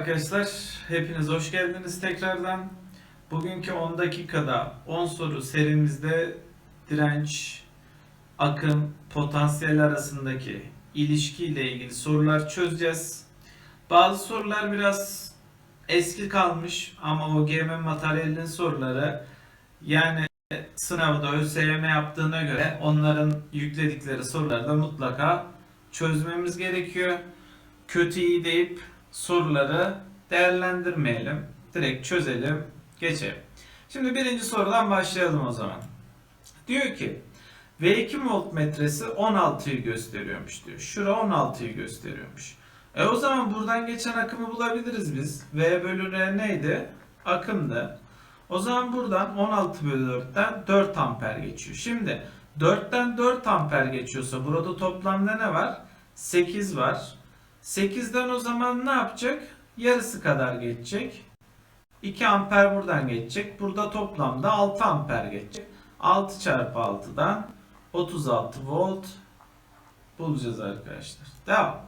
arkadaşlar. Hepiniz hoş geldiniz tekrardan. Bugünkü 10 dakikada 10 soru serimizde direnç, akım, potansiyel arasındaki ilişkiyle ilgili sorular çözeceğiz. Bazı sorular biraz eski kalmış ama o GM materyalinin soruları yani sınavda ÖSYM yaptığına göre onların yükledikleri soruları da mutlaka çözmemiz gerekiyor. Kötü iyi deyip soruları değerlendirmeyelim. Direkt çözelim, geçelim. Şimdi birinci sorudan başlayalım o zaman. Diyor ki V2 voltmetresi 16'yı gösteriyormuş diyor. Şura 16'yı gösteriyormuş. E o zaman buradan geçen akımı bulabiliriz biz. V bölü R neydi? Akımdı. O zaman buradan 16 bölü 4'ten 4 amper geçiyor. Şimdi 4'ten 4 amper geçiyorsa burada toplamda ne var? 8 var. 8'den o zaman ne yapacak? Yarısı kadar geçecek. 2 amper buradan geçecek. Burada toplamda 6 amper geçecek. 6 çarpı 6'dan 36 volt bulacağız arkadaşlar. Devam.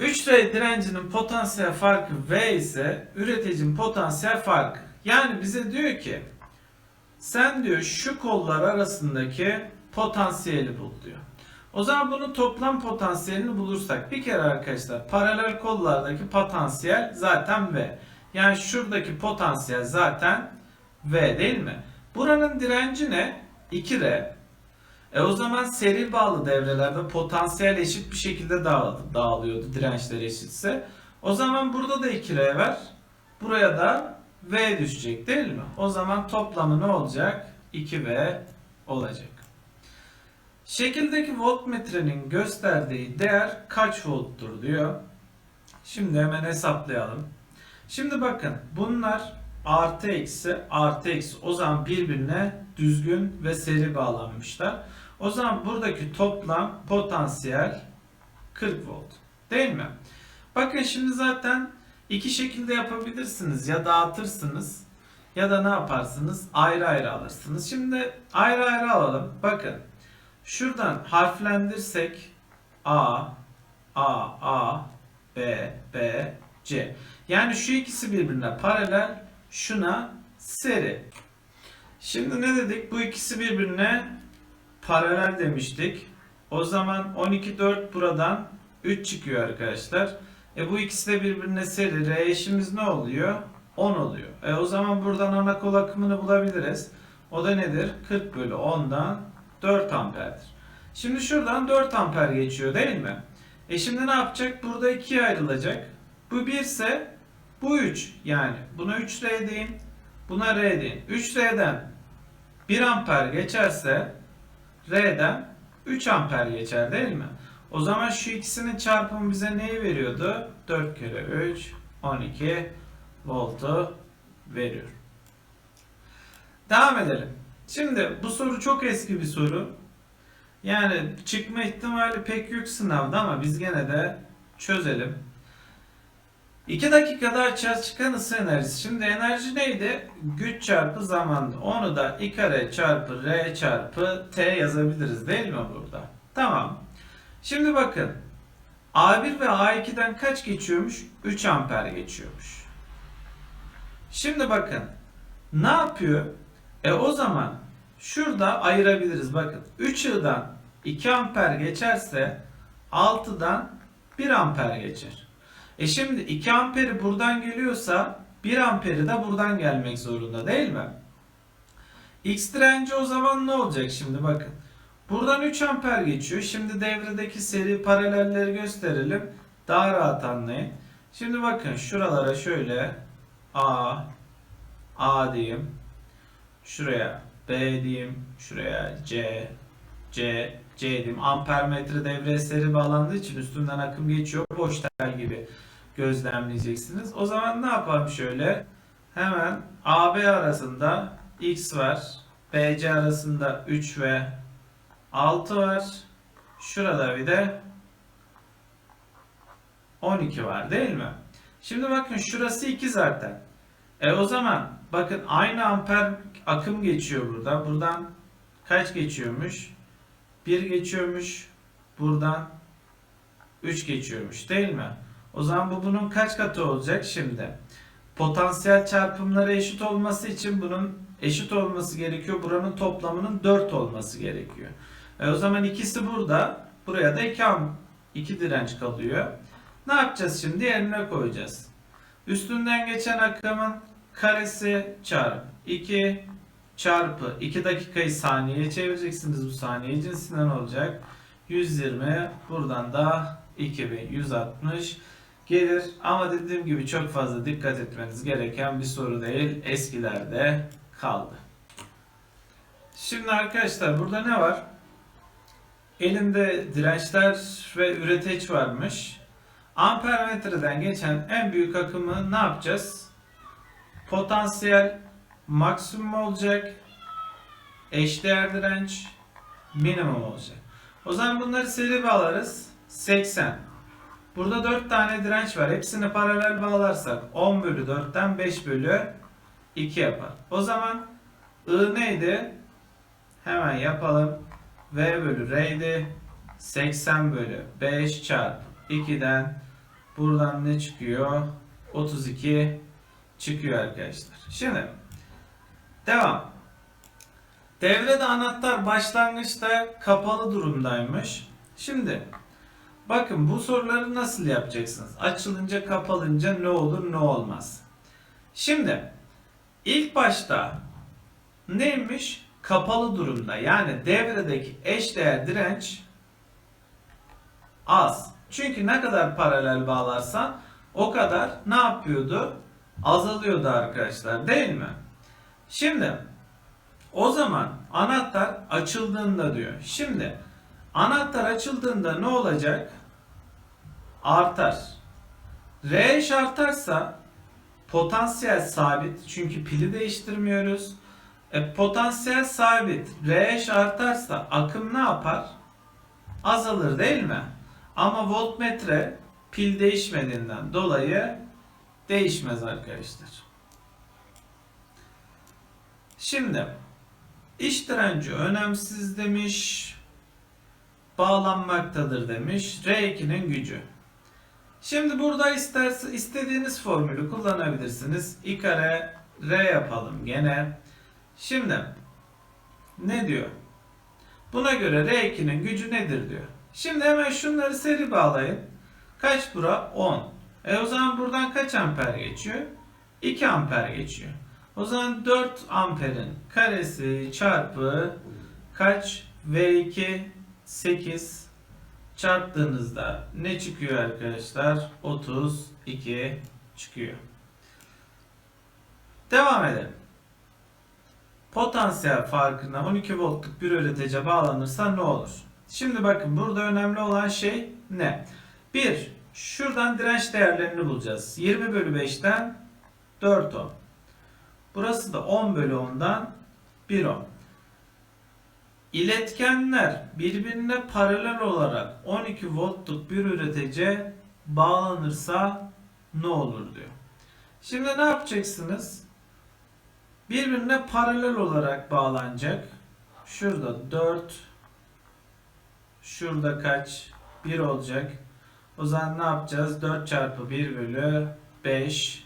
3R direncinin potansiyel farkı V ise üreticinin potansiyel farkı. Yani bize diyor ki sen diyor şu kollar arasındaki potansiyeli bul diyor. O zaman bunun toplam potansiyelini bulursak bir kere arkadaşlar paralel kollardaki potansiyel zaten V. Yani şuradaki potansiyel zaten V değil mi? Buranın direnci ne? 2R. E o zaman seri bağlı devrelerde potansiyel eşit bir şekilde dağıl- dağılıyordu dirençler eşitse. O zaman burada da 2R var. Buraya da V düşecek değil mi? O zaman toplamı ne olacak? 2V olacak. Şekildeki voltmetrenin gösterdiği değer kaç volttur diyor. Şimdi hemen hesaplayalım. Şimdi bakın bunlar artı eksi artı eksi o zaman birbirine düzgün ve seri bağlanmışlar. O zaman buradaki toplam potansiyel 40 volt. Değil mi? Bakın şimdi zaten iki şekilde yapabilirsiniz. Ya dağıtırsınız ya da ne yaparsınız? Ayrı ayrı alırsınız. Şimdi ayrı ayrı alalım. Bakın şuradan harflendirsek A, A, A, B, B, C. Yani şu ikisi birbirine paralel, şuna seri. Şimdi ne dedik? Bu ikisi birbirine paralel demiştik. O zaman 12 4 buradan 3 çıkıyor arkadaşlar. E bu ikisi de birbirine seri. R eşimiz ne oluyor? 10 oluyor. E o zaman buradan ana kol akımını bulabiliriz. O da nedir? 40 bölü 10'dan 4 amperdir. Şimdi şuradan 4 amper geçiyor değil mi? E şimdi ne yapacak? Burada 2'ye ayrılacak. Bu 1 ise bu 3. Yani buna 3R deyin. Buna R deyin. 3R'den 1 amper geçerse R'den 3 amper geçer değil mi? O zaman şu ikisinin çarpımı bize neyi veriyordu? 4 kere 3 12 voltu veriyor. Devam edelim. Şimdi bu soru çok eski bir soru. Yani çıkma ihtimali pek yok sınavda ama biz gene de çözelim. 2 dakikada açığa çıkan ısı enerjisi. Şimdi enerji neydi? Güç çarpı zamandı. Onu da I kare çarpı R çarpı T yazabiliriz değil mi burada? Tamam. Şimdi bakın. A1 ve A2'den kaç geçiyormuş? 3 amper geçiyormuş. Şimdi bakın. Ne yapıyor? E o zaman şurada ayırabiliriz. Bakın 3 I'dan 2 amper geçerse 6'dan 1 amper geçer. E şimdi 2 amperi buradan geliyorsa 1 amperi de buradan gelmek zorunda değil mi? X direnci o zaman ne olacak şimdi bakın. Buradan 3 amper geçiyor. Şimdi devredeki seri paralelleri gösterelim. Daha rahat anlayın. Şimdi bakın şuralara şöyle A A diyeyim. Şuraya B diyeyim. Şuraya C C C diyeyim. Ampermetre devreye seri bağlandığı için üstünden akım geçiyor. Boş tel gibi gözlemleyeceksiniz. O zaman ne yapalım şöyle? Hemen AB arasında X var. BC arasında 3 ve 6 var. Şurada bir de 12 var değil mi? Şimdi bakın şurası 2 zaten. E o zaman bakın aynı amper akım geçiyor burada. Buradan kaç geçiyormuş? 1 geçiyormuş. Buradan 3 geçiyormuş değil mi? O zaman bu bunun kaç katı olacak şimdi? Potansiyel çarpımları eşit olması için bunun eşit olması gerekiyor. Buranın toplamının 4 olması gerekiyor. E o zaman ikisi burada. Buraya da 2 am 2 direnç kalıyor. Ne yapacağız şimdi? Yerine koyacağız. Üstünden geçen akımın karesi çarpı 2 çarpı 2 dakikayı saniyeye çevireceksiniz. Bu saniye cinsinden olacak. 120 buradan da 2160 gelir. Ama dediğim gibi çok fazla dikkat etmeniz gereken bir soru değil. Eskilerde kaldı. Şimdi arkadaşlar burada ne var? Elimde dirençler ve üreteç varmış. Ampermetreden geçen en büyük akımı ne yapacağız? Potansiyel maksimum olacak. Eşdeğer direnç minimum olacak. O zaman bunları seri bağlarız. 80. Burada 4 tane direnç var. Hepsini paralel bağlarsak 10 bölü 4'ten 5 bölü 2 yapar. O zaman I neydi? Hemen yapalım. V bölü R'ydi. 80 bölü 5 çarpı 2'den buradan ne çıkıyor? 32 çıkıyor arkadaşlar. Şimdi devam. Devrede anahtar başlangıçta kapalı durumdaymış. Şimdi bakın bu soruları nasıl yapacaksınız? Açılınca kapalınca ne olur ne olmaz. Şimdi ilk başta neymiş? Kapalı durumda. Yani devredeki eşdeğer direnç az. Çünkü ne kadar paralel bağlarsan o kadar ne yapıyordu? Azalıyordu arkadaşlar değil mi? Şimdi o zaman anahtar açıldığında diyor. Şimdi anahtar açıldığında ne olacak? Artar. R artarsa potansiyel sabit çünkü pili değiştirmiyoruz. E, potansiyel sabit R artarsa akım ne yapar? Azalır değil mi? Ama voltmetre pil değişmediğinden dolayı değişmez arkadaşlar. Şimdi iş direnci önemsiz demiş. Bağlanmaktadır demiş. R2'nin gücü. Şimdi burada isterse istediğiniz formülü kullanabilirsiniz. I kare R yapalım gene. Şimdi ne diyor? Buna göre R2'nin gücü nedir diyor. Şimdi hemen şunları seri bağlayın. Kaç bura? 10. E o zaman buradan kaç amper geçiyor? 2 amper geçiyor. O zaman 4 amperin karesi çarpı kaç? V2 8 çarptığınızda ne çıkıyor arkadaşlar? 32 çıkıyor. Devam edelim. Potansiyel farkına 12 voltluk bir üretici bağlanırsa ne olur? Şimdi bakın burada önemli olan şey ne? 1. Şuradan direnç değerlerini bulacağız. 20 bölü 5'ten 4 ohm. Burası da 10 bölü 10'dan 1 ohm. İletkenler birbirine paralel olarak 12 voltluk bir üretici bağlanırsa ne olur diyor. Şimdi ne yapacaksınız? Birbirine paralel olarak bağlanacak. Şurada 4 Şurada kaç? 1 olacak. O zaman ne yapacağız? 4 çarpı 1 bölü 5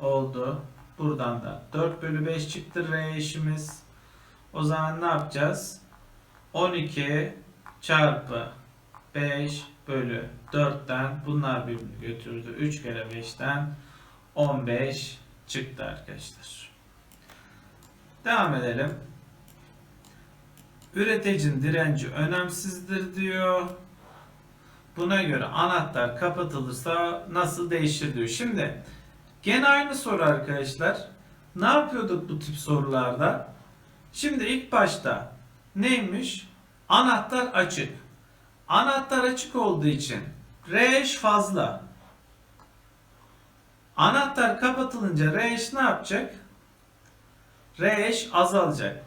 oldu. Buradan da 4 bölü 5 çıktı R eşimiz. O zaman ne yapacağız? 12 çarpı 5 bölü 4'ten bunlar birbirini götürdü. 3 kere 5'ten 15 çıktı arkadaşlar. Devam edelim. Üreticinin direnci önemsizdir diyor. Buna göre anahtar kapatılırsa nasıl değişir diyor. Şimdi gene aynı soru arkadaşlar. Ne yapıyorduk bu tip sorularda? Şimdi ilk başta neymiş? Anahtar açık. Anahtar açık olduğu için R eş fazla. Anahtar kapatılınca R eş ne yapacak? R eş azalacak.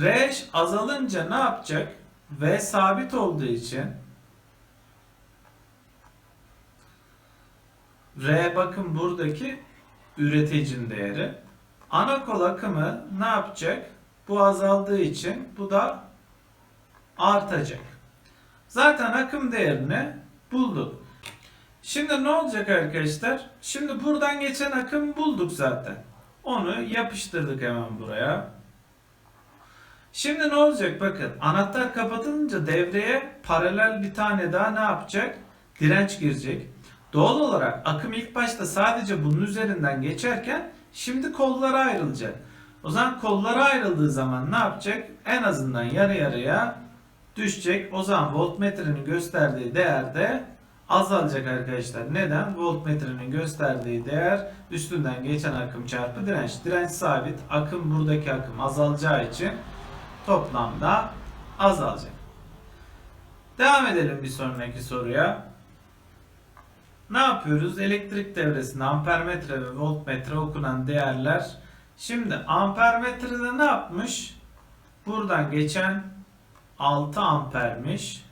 R eş azalınca ne yapacak? V sabit olduğu için R bakın buradaki üreticinin değeri. Ana kol akımı ne yapacak? Bu azaldığı için bu da artacak. Zaten akım değerini bulduk. Şimdi ne olacak arkadaşlar? Şimdi buradan geçen akım bulduk zaten. Onu yapıştırdık hemen buraya. Şimdi ne olacak bakın anahtar kapatılınca devreye paralel bir tane daha ne yapacak? Direnç girecek. Doğal olarak akım ilk başta sadece bunun üzerinden geçerken şimdi kollara ayrılacak. O zaman kollara ayrıldığı zaman ne yapacak? En azından yarı yarıya düşecek. O zaman voltmetrenin gösterdiği değer de azalacak arkadaşlar. Neden? Voltmetrenin gösterdiği değer üstünden geçen akım çarpı direnç. Direnç sabit. Akım buradaki akım azalacağı için toplamda azalacak. Devam edelim bir sonraki soruya. Ne yapıyoruz? Elektrik devresinde ampermetre ve voltmetre okunan değerler. Şimdi ampermetrede ne yapmış? Buradan geçen 6 ampermiş.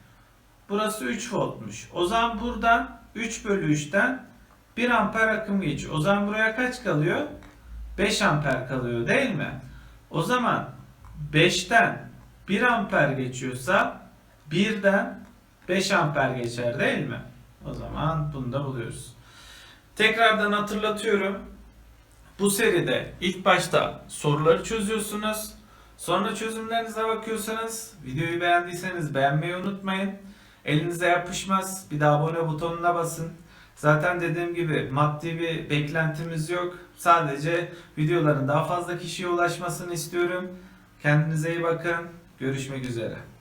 Burası 3 voltmuş. O zaman buradan 3 bölü 3'ten 1 amper akım geçiyor. O zaman buraya kaç kalıyor? 5 amper kalıyor değil mi? O zaman 5'ten 1 amper geçiyorsa 1'den 5 amper geçer değil mi? O zaman bunu da buluyoruz. Tekrardan hatırlatıyorum. Bu seride ilk başta soruları çözüyorsunuz. Sonra çözümlerinize bakıyorsanız videoyu beğendiyseniz beğenmeyi unutmayın. Elinize yapışmaz. Bir de abone butonuna basın. Zaten dediğim gibi maddi bir beklentimiz yok. Sadece videoların daha fazla kişiye ulaşmasını istiyorum. Kendinize iyi bakın. Görüşmek üzere.